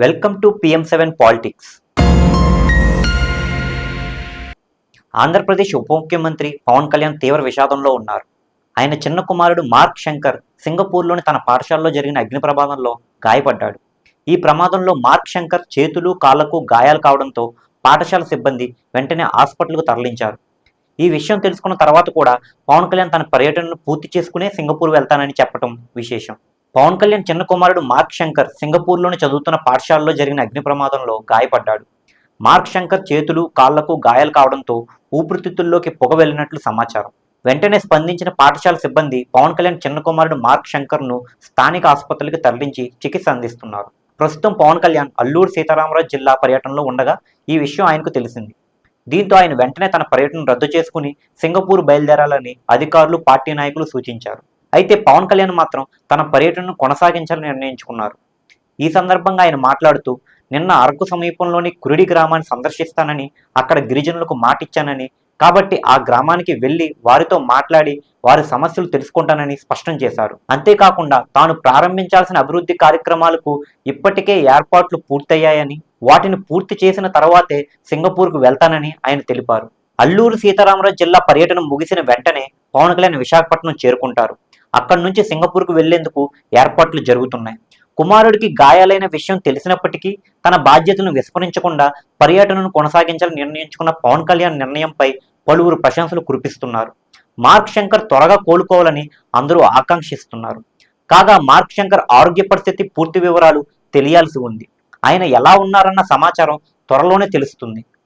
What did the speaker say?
Welcome to PM seven politics. Andhra Pradesh ఉప ముఖ్యమంత్రి పవన్ కళ్యాణ్ తీవ్ర విషాదంలో ఉన్నారు. ఆయన చిన్న కుమారుడు మార్క్ శంకర్ సింగపూర్లోని తన పాఠశాలలో జరిగిన అగ్ని ప్రమాదంలో గాయపడ్డాడు. ఈ ప్రమాదంలో మార్క్ శంకర్ చేతులు కాళ్ళకు గాయాలు కావడంతో పాఠశాల సిబ్బంది వెంటనే హాస్పిటల్కు తరలించారు. ఈ విషయం తెలుసుకున్న తర్వాత కూడా పవన్ కళ్యాణ్ తన పర్యటనను పూర్తి చేసుకునే సింగపూర్ వెళ్తానని చెప్పడం విశేషం. పవన్ కళ్యాణ్ చిన్న కుమారుడు మార్క్ శంకర్ సింగపూర్లోని చదువుతున్న పాఠశాలలో జరిగిన అగ్ని ప్రమాదంలో గాయపడ్డాడు. మార్క్ శంకర్ చేతులు కాళ్ళకు గాయాలు కావడంతో ఊపిరితిత్తుల్లోకి పొగ వెళ్ళినట్లు సమాచారం. వెంటనే స్పందించిన పాఠశాల సిబ్బంది పవన్ కళ్యాణ్ చిన్న కుమారుడు మార్క్ శంకర్ను స్థానిక ఆసుపత్రికి తరలించి చికిత్స అందిస్తున్నారు. ప్రస్తుతం పవన్ కళ్యాణ్ అల్లూరు సీతారామరాజు జిల్లా పర్యటనలో ఉండగా ఈ విషయం ఆయనకు తెలిసింది. దీంతో ఆయన వెంటనే తన పర్యటన రద్దు చేసుకుని సింగపూర్ బయలుదేరాలని అధికారులు పార్టీ నాయకులు సూచించారు. అయితే పవన్ కళ్యాణ్ మాత్రం తన పర్యటనను కొనసాగించాలని నిర్ణయించుకున్నారు. ఈ సందర్భంగా ఆయన మాట్లాడుతూ నిన్న అరకు సమీపంలోని కురిడి గ్రామాన్ని సందర్శిస్తానని అక్కడ గిరిజనులకు మాటిచ్చానని కాబట్టి ఆ గ్రామానికి వెళ్ళి వారితో మాట్లాడి వారి సమస్యలు తెలుసుకుంటానని స్పష్టం చేశారు. అంతేకాకుండా తాను ప్రారంభించాల్సిన అభివృద్ధి కార్యక్రమాలకు ఇప్పటికే ఏర్పాట్లు పూర్తయ్యాయని వాటిని పూర్తి చేసిన తర్వాతే సింగపూర్కు వెళ్తానని ఆయన తెలిపారు. అల్లూరు సీతారామరాజు జిల్లా పర్యటన ముగిసిన వెంటనే పవన్ కళ్యాణ్ విశాఖపట్నం చేరుకుంటారు. అక్కడి నుంచి సింగపూర్కు వెళ్ళేందుకు ఏర్పాట్లు జరుగుతున్నాయి. కుమారుడికి గాయాలైన విషయం తెలిసినప్పటికీ తన బాధ్యతను విస్మరించకుండా పర్యటనను కొనసాగించాలని నిర్ణయించుకున్న పవన్ కళ్యాణ్ నిర్ణయంపై పలువురు ప్రశంసలు కురిపిస్తున్నారు. మార్క్ శంకర్ త్వరగా కోలుకోవాలని అందరూ ఆకాంక్షిస్తున్నారు. కాగా మార్క్ శంకర్ ఆరోగ్య పరిస్థితి పూర్తి వివరాలు తెలియాల్సి ఉంది. ఆయన ఎలా ఉన్నారన్న సమాచారం త్వరలోనే తెలుస్తుంది.